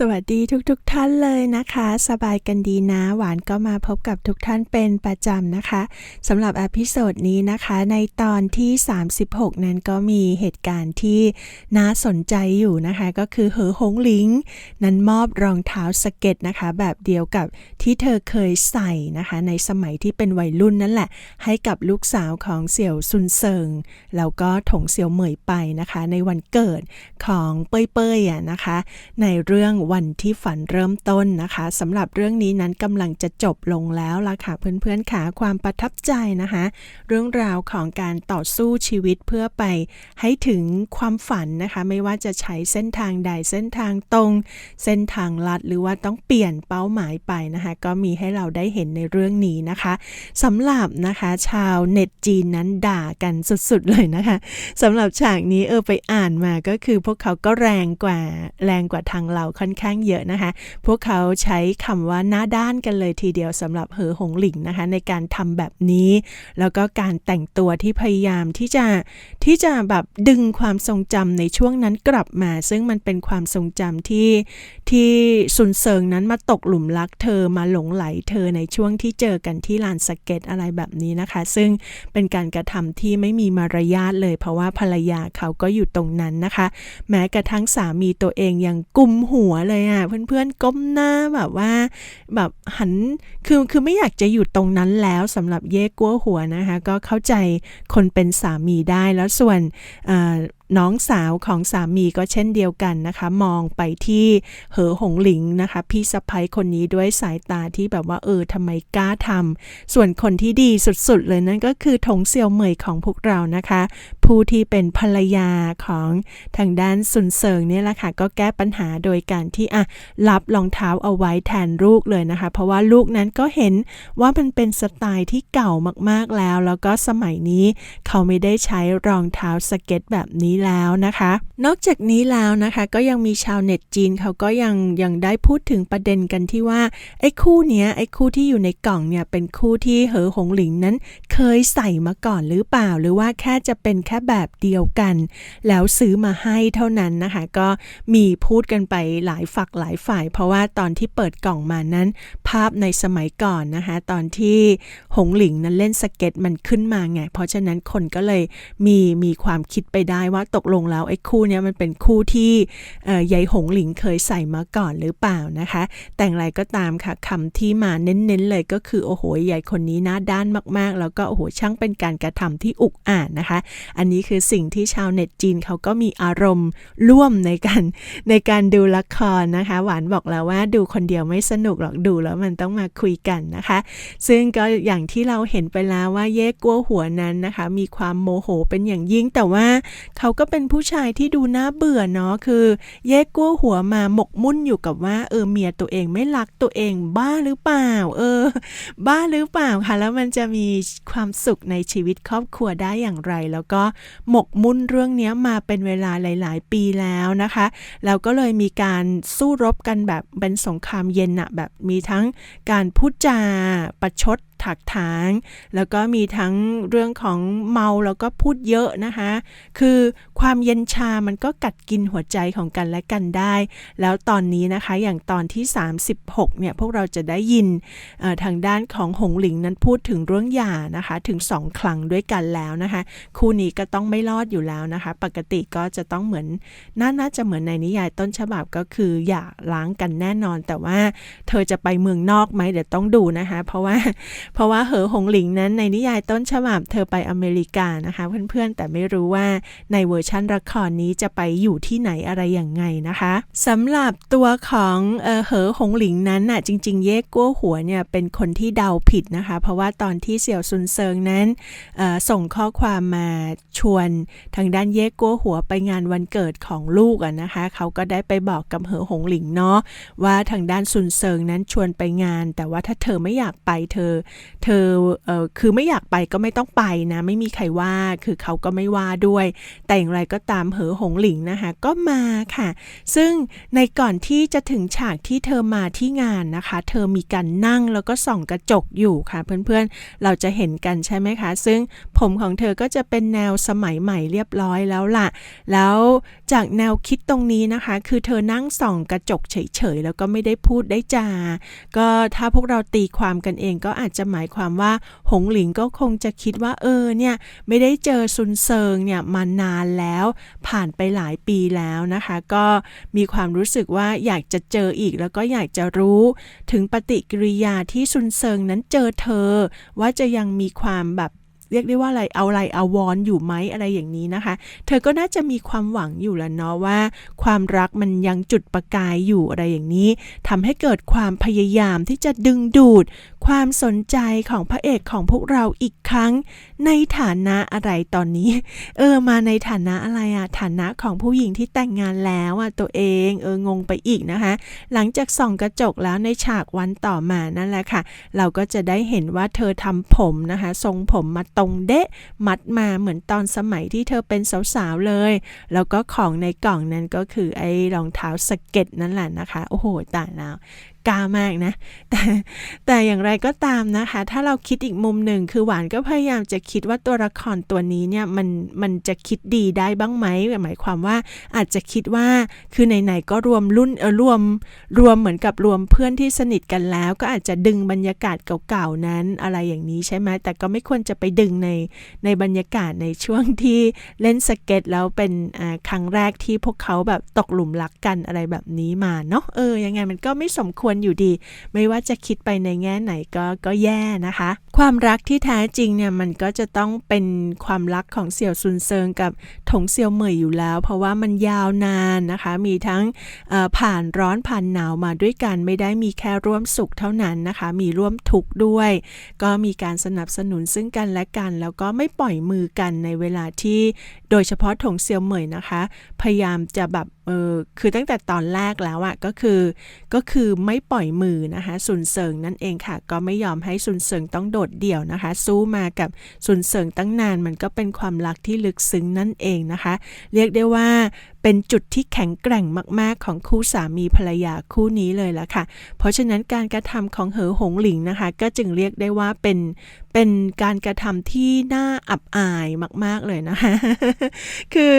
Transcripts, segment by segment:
สวัสดีทุกๆทท่านเลยนะคะ สบายกันดีนะ หวานก็มาพบกับทุกท่านเป็นประจำนะคะสำหรับอพิโซดนี้นะคะ ในตอนที่ 36 นั้นก็มีเหตุการณ์ที่น่าสนใจอยู่นะคะ ก็คือเหอหงหลิง นั้นมอบรองเท้าสเก็ตนะคะ แบบเดียวกับที่เธอเคยใส่นะคะ ในสมัยที่เป็นวัยรุ่นนั่นแหละ ให้กับลูกสาวของเสี่ยวซุนเซิงแล้วก็ถงเสี่ยวเหมยไปนะคะ ในวันเกิดของเป้ยเป้ยอะนะคะ ในเรื่องวันที่ฝันเริ่มต้นนะคะสำหรับเรื่องนี้นั้นกำลังจะจบลงแล้วล่ะค่ะ เพื่อนๆค่ะความประทับใจนะคะ เรื่องราวของการต่อสู้ชีวิตเพื่อไปให้ถึงความฝันนะคะ ไม่ว่าจะใช้เส้นทางใดเส้นทางตรง เส้นทางลัดหรือว่าต้องเปลี่ยนเป้าหมายไปนะคะ ก็มีให้เราได้เห็นในเรื่องนี้นะคะสำหรับนะคะชาวเน็ตจีนนั้นด่ากันสุดๆเลยนะคะสำหรับฉากนี้เออไปอ่านมาก็คือพวกเขาก็แรงกว่าแรงกว่าทางเราค่อนข้างเยอะนะคะ พวกเขาใช้คำว่าหน้าด้านกันเลยทีเดียวสำหรับเหอหงหลิงนะคะ ในการทำแบบนี้ แล้วก็การแต่งตัวที่พยายามที่จะที่จะแบบดึงความทรงจำในช่วงนั้นกลับมา ซึ่งมันเป็นความทรงจำที่ที่ซุนเซิงนั้นมาตกหลุมรักเธอมาหลงไหลเธอในช่วงที่เจอกันที่ลานสเก็ตอะไรแบบนี้นะคะ ซึ่งเป็นการกระทำที่ไม่มีมารยาทเลย เพราะว่าภรรยาเขาก็อยู่ตรงนั้นนะคะ แม้กระทั่งสามีตัวเองยังกุมหัวเลยอะเพื่อนๆก้มหน้าแบบว่า แบบหันคือคือไม่อยากจะอยู่ตรงนั้นแล้วสำหรับเย่กัวหัวนะคะ ก็เข้าใจคนเป็นสามีได้แล้วส่วน น้องสาวของสามีก็เช่นเดียวกันนะคะ มองไปที่เหอหงหลิงนะคะ พี่สะพ้ยคนนี้ด้วยสายตาที่แบบว่าเออทำไมกล้าทำส่วนคนที่ดีสุดๆ เลยนั่นก็คือถงเซียวเหมยของพวกเรานะคะ ผู้ที่เป็นภรรยาของทางด้านซุนเซิงเนี่ยแหละค่ะ ก็แก้ปัญหาโดยการที่อะรับรองเท้าเอาไว้แทนลูกเลยนะคะ เพราะว่าลูกนั้นก็เห็นว่ามันเป็นสไตล์ที่เก่ามากๆแล้ว แล้วก็สมัยนี้เขาไม่ได้ใช้รองเท้าสเก็ตแบบนี้แล้วนะคะ นอกจากนี้แล้วนะคะก็ยังมีชาวเน็ตจีนเขาก็ยังยังได้พูดถึงประเด็นกันที่ว่าไอ้คู่เนี้ยไอ้คู่ที่อยู่ในกล่องเนี่ยเป็นคู่ที่เหอหงหลิงนั้น เคยใส่มาก่อนหรือเปล่า หรือว่าแค่จะเป็นแค่แบบเดียวกัน แล้วซื้อมาให้เท่านั้นนะคะ ก็มีพูดกันไปหลายฝักหลายฝ่าย เพราะว่าตอนที่เปิดกล่องมานั้น ภาพในสมัยก่อนนะคะ ตอนที่หงหลิงนั้นเล่นสเก็ตมันขึ้นมาไง เพราะฉะนั้นคนก็เลยมีมีความคิดไปได้ว่าตกลงแล้วไอ้คู่นี้มันเป็นคู่ที่ยายหงหลิงเคยใส่มาก่อนหรือเปล่านะคะ แต่งไรก็ตามค่ะคำที่มาเน้นๆเลยก็คือโอ้โหยายคนนี้หน้าด้านมากๆ แล้วก็โอ้โหช่างเป็นการกระทำที่อุกอาจนะคะ อันนี้คือสิ่งที่ชาวเน็ตจีนเขาก็มีอารมณ์ร่วมในการในการดูละครนะคะ หวานบอกแล้วว่าดูคนเดียวไม่สนุกหรอกดูแล้วมันต้องมาคุยกันนะคะ ซึ่งก็อย่างที่เราเห็นไปแล้วว่าเย่กัวหัวนั้นนะคะ มีความโมโหเป็นอย่างยิ่งแต่ว่าเขาก็เป็นผู้ชายที่ดูน่าเบื่อเนาะคือ เย่กั้วหัวมาหมกมุ่นอยู่กับว่าเออเมียตัวเองไม่รักตัวเองบ้าหรือเปล่า เออ บ้าหรือเปล่าคะแล้วมันจะมีความสุขในชีวิตครอบครัวได้อย่างไร แล้วก็หมกมุ่นเรื่องนี้มาเป็นเวลาหลาย ๆ ปีแล้วนะคะแล้วก็เลยมีการสู้รบกันแบบเป็นสงครามเย็นอะแบบมีทั้งการพูดจาประชดถักถาง แล้วก็มีทั้งเรื่องของเมาแล้วก็พูดเยอะนะคะ คือความเย็นชามันก็กัดกินหัวใจของกันและกันได้ แล้วตอนนี้นะคะอย่างตอนที่ 36เนี่ยพวกเราจะได้ยินทางด้านของหงหลิงนั้นพูดถึงเรื่องหย่านะคะถึงสองครั้งด้วยกันแล้วนะคะ คู่นี้ก็ต้องไม่รอดอยู่แล้วนะคะ ปกติก็จะต้องเหมือนน่าน่าจะเหมือนในนิยายต้นฉบับก็คืออย่าล้างกันแน่นอน แต่ว่าเธอจะไปเมืองนอกไหมเดี๋ยวต้องดูนะคะ เพราะว่าเพราะว่าเหอหงหลิงนั้นในนิยายต้นฉบับเธอไปอเมริกานะคะ เพื่อนๆ แต่ไม่รู้ว่าในเวอร์ชันละครนี้จะไปอยู่ที่ไหนอะไรอย่างไงนะคะสำหรับตัวของเออเหอหงหลิงนั้นน่ะจริง ๆ เย่กัวหัวเนี่ยเป็นคนที่เดาผิดนะคะ เพราะว่าตอนที่เสี่ยวซุนเซิงนั้นส่งข้อความมาชวนทางด้านเย่กัวหัวไปงานวันเกิดของลูกอะนะคะ เขาก็ได้ไปบอกกับเหอหงหลิงเนาะว่าทางด้านซุนเซิงนั้นชวนไปงาน แต่ว่าถ้าเธอไม่อยากไปเธอเธอเออคือไม่อยากไปก็ไม่ต้องไปนะไม่มีใครว่าคือเขาก็ไม่ว่าด้วย แต่อย่างไรก็ตามเหอหงหลิงนะคะก็มาค่ะ ซึ่งในก่อนที่จะถึงฉากที่เธอมาที่งานนะคะ เธอมีการนั่งแล้วก็ส่องกระจกอยู่ค่ะ เพื่อนๆเราจะเห็นกันใช่ไหมคะ ซึ่งผมของเธอก็จะเป็นแนวสมัยใหม่เรียบร้อยแล้วล่ะ แล้วจากแนวคิดตรงนี้นะคะ คือเธอนั่งส่องกระจกเฉยๆแล้วก็ไม่ได้พูดได้จา ก็ถ้าพวกเราตีความกันเองก็อาจจะหมายความว่า หงหลิงก็คงจะคิดว่าเออเนี่ยไม่ได้เจอซุนเซิงเนี่ยมานานแล้ว ผ่านไปหลายปีแล้วนะคะ ก็มีความรู้สึกว่าอยากจะเจออีกแล้วก็อยากจะรู้ถึงปฏิกิริยาที่ซุนเซิงนั้นเจอเธอ ว่าจะยังมีความแบบ เรียกได้ว่าอะไรเอาอะไรเอาวอนอยู่ไหมอะไรอย่างนี้นะคะ เธอก็น่าจะมีความหวังอยู่แล้วเนาะว่า ความรักมันยังจุดประกายอยู่อะไรอย่างนี้ทำให้เกิดความพยายามที่จะดึงดูด ความสนใจของพระเอกของพวกเราอีกครั้ง ในฐานะอะไรตอนนี้ เออมาในฐานะอะไรอะฐานะของผู้หญิงที่แต่งงานแล้วอะตัวเองเอองงไปอีกนะคะ หลังจากส่องกระจกแล้วในฉากวันต่อมานั่นแหละค่ะ เราก็จะได้เห็นว่าเธอทำผมนะคะ ทรงผมมาตรงเดะมัดมาเหมือนตอนสมัยที่เธอเป็นสาวๆเลย แล้วก็ของในกล่องนั้นก็คือไอ้รองเท้าสเก็ตนั่นแหละนะคะ โอ้โหตายแล้ว กล้ามากนะ แต่แต่อย่างไรก็ตามนะคะ ถ้าเราคิดอีกมุมหนึ่งคือหวานก็พยายามจะคิดว่าตัวละครตัวนี้เนี่ยมันมันจะคิดดีได้บ้างไหมหมายความว่าอาจจะคิดว่าคือไหนๆก็รวมรุ่นเออรวมรวมเหมือนกับรวมเพื่อนที่สนิทกันแล้ว ก็อาจจะดึงบรรยากาศเก่าๆนั้นอะไรอย่างนี้ใช่ไหมแต่ก็ไม่ควรจะไปดึงในในบรรยากาศในช่วงที่เล่นสเก็ตแล้วเป็นครั้งแรกที่พวกเขาแบบตกหลุมรักกันอะไรแบบนี้มาเนาะเออยังไงมันก็ไม่สมควรอยู่ดี ไม่ว่าจะคิดไปในแง่ไหนก็ก็แย่นะคะ ความรักที่แท้จริงเนี่ยมันก็จะต้องเป็นความรักของเสี่ยวซุนเซิงกับถงเซียวเหมยอยู่แล้ว เพราะว่ามันยาวนานนะคะ มีทั้งผ่านร้อนผ่านหนาวมาด้วยกันไม่ได้มีแค่ร่วมสุขเท่านั้นนะคะ มีร่วมทุกข์ด้วย ก็มีการสนับสนุนซึ่งกันและกัน แล้วก็ไม่ปล่อยมือกันในเวลาที่โดยเฉพาะถงเซียวเหมยนะคะ พยายามจะแบบเออคือตั้งแต่ตอนแรกแล้วอะก็คือก็คือไม่ปล่อยมือนะคะซุนเซิงนั่นเองค่ะ ก็ไม่ยอมให้ซุนเซิงต้องโดดเดี่ยวนะคะ สู้มากับซุนเซิงตั้งนานมันก็เป็นความรักที่ลึกซึ้งนั่นเองนะคะ เรียกได้ว่า เป็นจุดที่แข็งแกร่งมาก ๆ ของคู่สามีภรรยาคู่นี้เลยละค่ะ เพราะฉะนั้นการกระทำของเหอหงหลิงนะคะ ก็จึงเรียกได้ว่าเป็นเป็นการกระทำที่น่าอับอายมาก ๆ เลยนะคะ คือ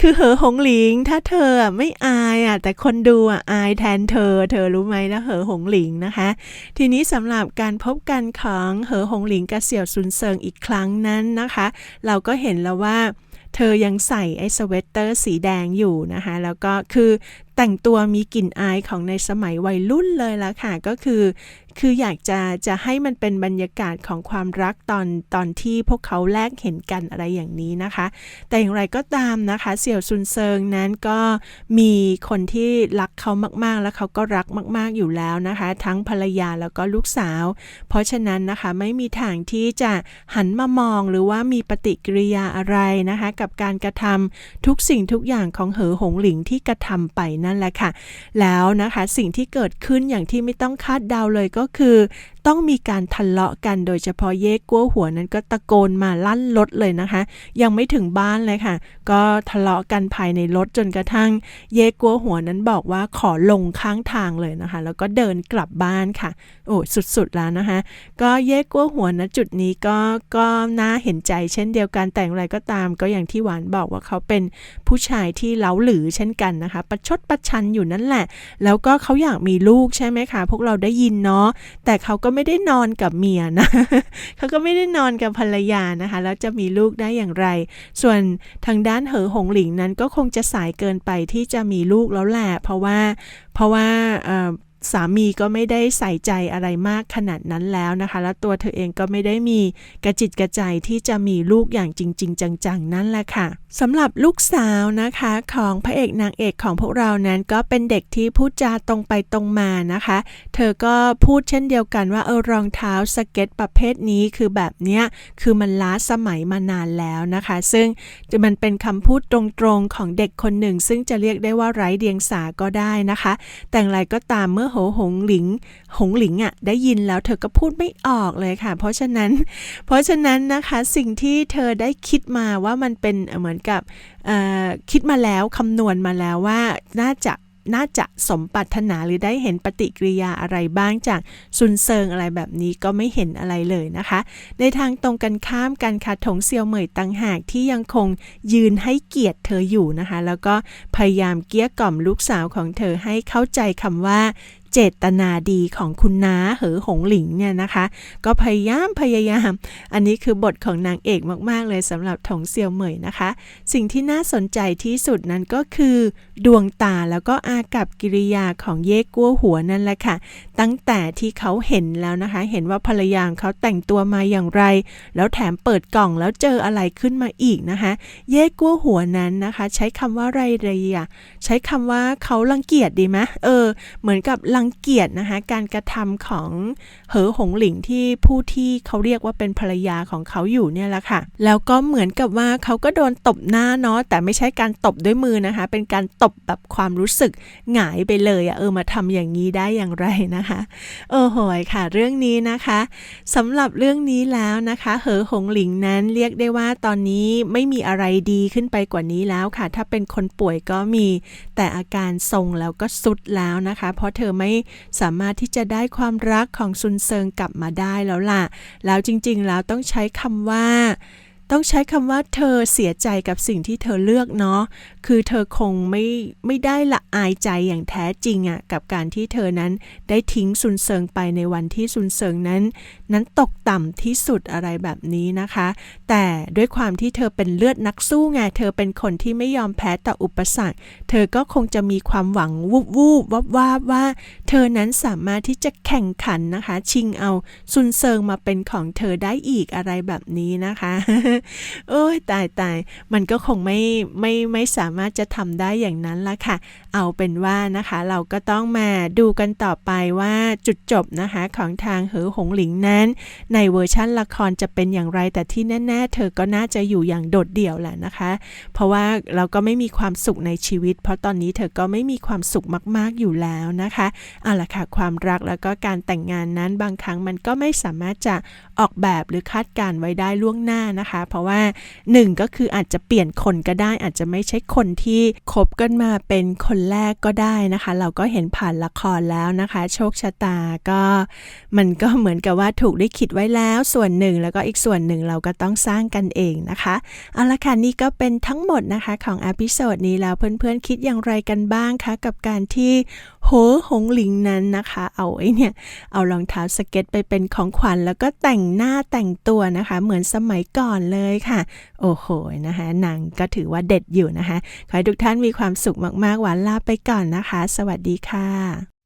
คือเหอหงหลิงถ้าเธอไม่อายอะแต่คนดูอะอายแทนเธอ เธอรู้ไหมนะเหอหงหลิงนะคะ ทีนี้สำหรับการพบกันของเหอหงหลิงกับเสี่ยวซุนเซิงอีกครั้งนั้นนะคะ เราก็เห็นแล้วว่า เธอยังใส่ไอ้สเวตเตอร์สีแดงอยู่นะคะ แล้วก็คือ แต่งตัวมีกลิ่นอายของในสมัยวัยรุ่นเลยละค่ะ ก็คือ คืออยากจะจะให้มันเป็นบรรยากาศของความรักตอนตอนที่พวกเขาแลกเห็นกันอะไรอย่างนี้นะคะ แต่อย่างไรก็ตามนะคะ เสี่ยวซุนเซิงนั้นก็มีคนที่รักเขามากๆ แล้วเขาก็รักมาก ๆอยู่แล้วนะคะ ทั้งภรรยาแล้วก็ลูกสาว เพราะฉะนั้นนะคะไม่มีทางที่จะหันมามองหรือว่ามีปฏิกิริยาอะไรนะคะ กับการกระทำทุกสิ่งทุกอย่างของเหอหงหลิงที่กระทำไปนั่นแหละค่ะ แล้วนะคะสิ่งที่เกิดขึ้นอย่างที่ไม่ต้องคาดเดาเลยก็คือ ต้องมีการทะเลาะกันโดยเฉพาะเย่กัวหัวนั้นก็ตะโกนมาลั่นรถเลยนะคะ ยังไม่ถึงบ้านเลยค่ะ ก็ทะเลาะกันภายในรถจนกระทั่ง เย่กัวหัวนั้นบอกว่าขอลงข้างทางเลยนะคะ แล้วก็เดินกลับบ้านค่ะ โอ้สุดๆแล้วนะคะ ก็เย่กัวหัวนะจุดนี้ก็ก็น่าเห็นใจเช่นเดียวกันแต่อย่างไรก็ตาม ก็อย่างที่หวานบอกว่าเขาเป็นผู้ชายที่เล้าหรือเช่นกันนะคะ ประชดประชันอยู่นั่นแหละ แล้วก็เขาอยากมีลูกใช่ไหมคะพวกเราได้ยินเนาะแต่เขาก็ไไม่ได้นอนกับเมียนะเขาก็ไม่ได้นอนกับภรรยานะคะ แล้วจะมีลูกได้อย่างไร ส่วนทางด้านเหอหงหลิงนั้นก็คงจะสายเกินไปที่จะมีลูกแล้วแหละเพราะว่าเพราะว่า สามีก็ไม่ได้ใส่ใจอะไรมากขนาดนั้นแล้วนะคะ แล้วตัวเธอเองก็ไม่ได้มีกระจิตกระใจที่จะมีลูกอย่างจริง ๆ จังๆ นั่นแหละค่ะสำหรับลูกสาวนะคะของพระเอกนางเอกของพวกเรานั้นก็เป็นเด็กที่พูดจาตรงไปตรงมานะคะ เธอก็พูดเช่นเดียวกันว่าเออรองเท้าสเก็ตประเภทนี้คือแบบเนี้ยคือมันล้าสมัยมานานแล้วนะคะ ซึ่งมันเป็นคำพูดตรงๆของเด็กคนหนึ่ง ซึ่งจะเรียกได้ว่าไร้เดียงสาก็ได้นะคะ แต่อย่างไรก็ตามเมื่อหโหหงหลิง หงหลิงอะได้ยินแล้วเธอก็พูดไม่ออกเลยค่ะ เพราะฉะนั้น เพราะฉะนั้นนะคะสิ่งที่เธอได้คิดมาว่ามันเป็นเหมือนกับคิดมาแล้วคำนวณมาแล้วว่าน่าจะน่าจะสมปรารถนาหรือได้เห็นปฏิกิริยาอะไรบ้างจากซุนเซิงอะไรแบบนี้ก็ไม่เห็นอะไรเลยนะคะ ในทางตรงกันข้ามกันค่ะถงเซียวเหมยตังหากที่ยังคงยืนให้เกียรติเธออยู่นะคะ แล้วก็พยายามเกี้ยกล่อมลูกสาวของเธอให้เข้าใจคำว่า เจตนาดีของคุณน้าเหอหงหลิงเนี่ยนะคะ ก็พยายามพยายาม อันนี้คือบทของนางเอกมาก ๆ เลยสำหรับถงเซียวเหมยนะคะ สิ่งที่น่าสนใจที่สุดนั้นก็คือ ดวงตาแล้วก็อากับกิริยาของเย่กัวหัวนั่นแหละค่ะ ตั้งแต่ที่เขาเห็นแล้วนะคะ เห็นว่าภรรยาเขาแต่งตัวมาอย่างไร แล้วแถมเปิดกล่องแล้วเจออะไรขึ้นมาอีกนะคะ เย่กัวหัวนั้นนะคะ ใช้คำว่าไรไรอะใช้คำว่าเขารังเกียจดีไหมเออ เหมือนกับรังเกียจนะคะการกระทำของเหอหงหลิงที่ผู้ที่เขาเรียกว่าเป็นภรรยาของเขาอยู่เนี่ยแหละค่ะ แล้วก็เหมือนกับว่าเขาก็โดนตบหน้าเนาะแต่ไม่ใช่การตบด้วยมือนะคะ เป็นการตบแบบความรู้สึกหงายไปเลยอะเออมาทำอย่างนี้ได้อย่างไรนะคะโอ้โหค่ะ เรื่องนี้นะคะสำหรับเรื่องนี้แล้วนะคะ เหอหงหลิงนั้นเรียกได้ว่าตอนนี้ไม่มีอะไรดีขึ้นไปกว่านี้แล้วค่ะ ถ้าเป็นคนป่วยก็มีแต่อาการทรงแล้วก็สุดแล้วนะคะ เพราะเธอไม่สามารถที่จะได้ความรักของซุนเซิงกลับมาได้แล้วล่ะ แล้วจริงๆแล้วต้องใช้คำว่า ต้องใช้คำว่าเธอเสียใจกับสิ่งที่เธอเลือกเนาะ คือเธอคงไม่ไม่ได้ละอายใจอย่างแท้จริงอะ่ะกับการที่เธอนั้นได้ทิ้งซุนเซิงไปในวันที่ซุนเซิงนั้น นั้นตกต่ำที่สุดอะไรแบบนี้นะคะ แต่ด้วยความที่เธอเป็นเลือดนักสู้ไง เธอเป็นคนที่ไม่ยอมแพ้ต่ออุปสรรค เธอก็คงจะมีความหวังวูบวูบวับวาบว่า เธอนั้นสามารถที่จะแข่งขันนะคะ ชิงเอาซุนเซิงมาเป็นของเธอได้อีกอะไรแบบนี้นะคะโอ้ยตายตายมันก็คงไม่ไม่ไม่สามารถจะทำได้อย่างนั้นละค่ะ เอาเป็นว่านะคะ เราก็ต้องมาดูกันต่อไปว่าจุดจบนะคะของทางเหอหงหลิงนั้น ในเวอร์ชั่นละครจะเป็นอย่างไร แต่ที่แน่ๆ เธอก็น่าจะอยู่อย่างโดดเดี่ยวแหละนะคะ เพราะว่าเราก็ไม่มีความสุขในชีวิต เพราะตอนนี้เธอก็ไม่มีความสุขมาก ๆอยู่แล้วนะคะเอาละค่ะความรักแล้วก็การแต่งงานนั้นบางครั้งมันก็ไม่สามารถจะ ออกแบบหรือคาดการไว้ได้ล่วงหน้านะคะ เพราะว่าหนึ่งก็คืออาจจะเปลี่ยนคนก็ได้ อาจจะไม่ใช่คนที่คบกันมาเป็นคนแรกก็ได้นะคะ เราก็เห็นผ่านละครแล้วนะคะ โชคชะตาก็มันก็เหมือนกับว่าถูกได้คิดไว้แล้วส่วนหนึ่งแล้วก็อีกส่วนหนึ่งเราก็ต้องสร้างกันเองนะคะเอาละค่ะนี่ก็เป็นทั้งหมดนะคะของอพิโซดนี้แล้วเพื่อนๆคิดอย่างไรกันบ้างคะกับการที่โหหงหลิงนั้นนะคะ เอาไอ้เนี่ยเอารองเท้าสเก็ตไปเป็นของขวัญแล้วก็แต่งหน้าแต่งตัวนะคะ เหมือนสมัยก่อนเลยค่ะ โอ้โหนะคะหนังก็ถือว่าเด็ดอยู่นะคะ ขอให้ทุกท่านมีความสุขมากๆหวานลาไปก่อนนะคะ สวัสดีค่ะ